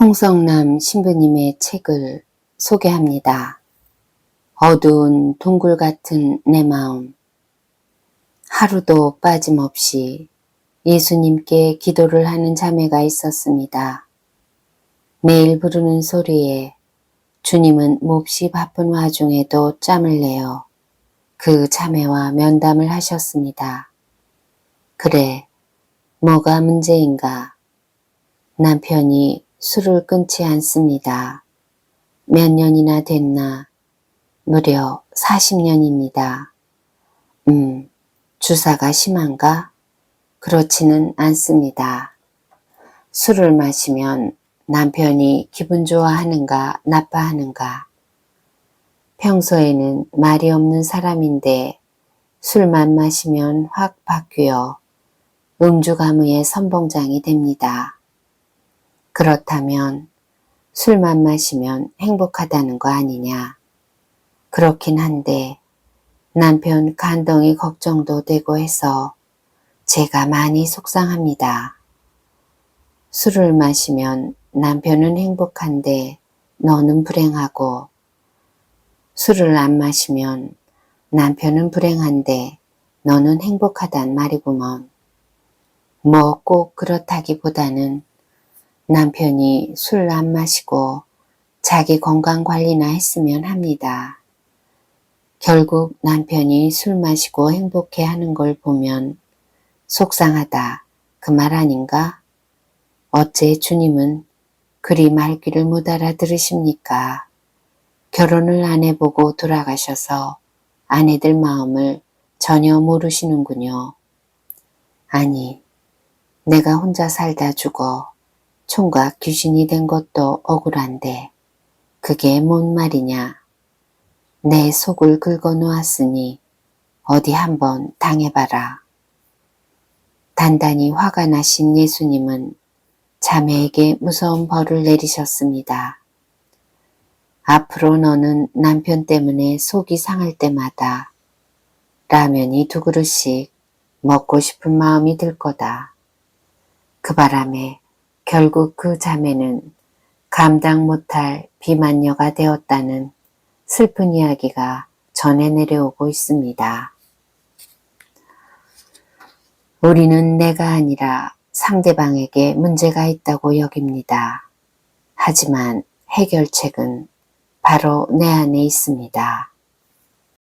홍성남 신부님의 책을 소개합니다. 어두운 동굴 같은 내 마음. 하루도 빠짐없이 예수님께 기도를 하는 자매가 있었습니다. 매일 부르는 소리에 주님은 몹시 바쁜 와중에도 짬을 내어 그 자매와 면담을 하셨습니다. 그래, 뭐가 문제인가? 남편이 술을 끊지 않습니다. 몇 년이나 됐나? 무려 40년입니다. 음, 주사가 심한가? 그렇지는 않습니다. 술을 마시면 남편이 기분 좋아하는가 나빠하는가? 평소에는 말이 없는 사람인데 술만 마시면 확 바뀌어 음주가무의 선봉장이 됩니다. 그렇다면 술만 마시면 행복하다는 거 아니냐? 그렇긴 한데 남편 간덩이 걱정도 되고 해서 제가 많이 속상합니다. 술을 마시면 남편은 행복한데 너는 불행하고 술을 안 마시면 남편은 불행한데 너는 행복하단 말이구먼. 뭐 꼭 그렇다기보다는 남편이 술 안 마시고 자기 건강 관리나 했으면 합니다. 결국 남편이 술 마시고 행복해 하는 걸 보면 속상하다 그 말 아닌가? 어째 주님은 그리 말귀를 못 알아들으십니까? 결혼을 안 해보고 돌아가셔서 아내들 마음을 전혀 모르시는군요. 아니, 내가 혼자 살다 죽어 총각 귀신이 된 것도 억울한데 그게 뭔 말이냐. 내 속을 긁어 놓았으니 어디 한번 당해봐라. 단단히 화가 나신 예수님은 자매에게 무서운 벌을 내리셨습니다. 앞으로 너는 남편 때문에 속이 상할 때마다 라면이 두 그릇씩 먹고 싶은 마음이 들 거다. 그 바람에 결국 그 자매는 감당 못할 비만녀가 되었다는 슬픈 이야기가 전해 내려오고 있습니다. 우리는 내가 아니라 상대방에게 문제가 있다고 여깁니다. 하지만 해결책은 바로 내 안에 있습니다.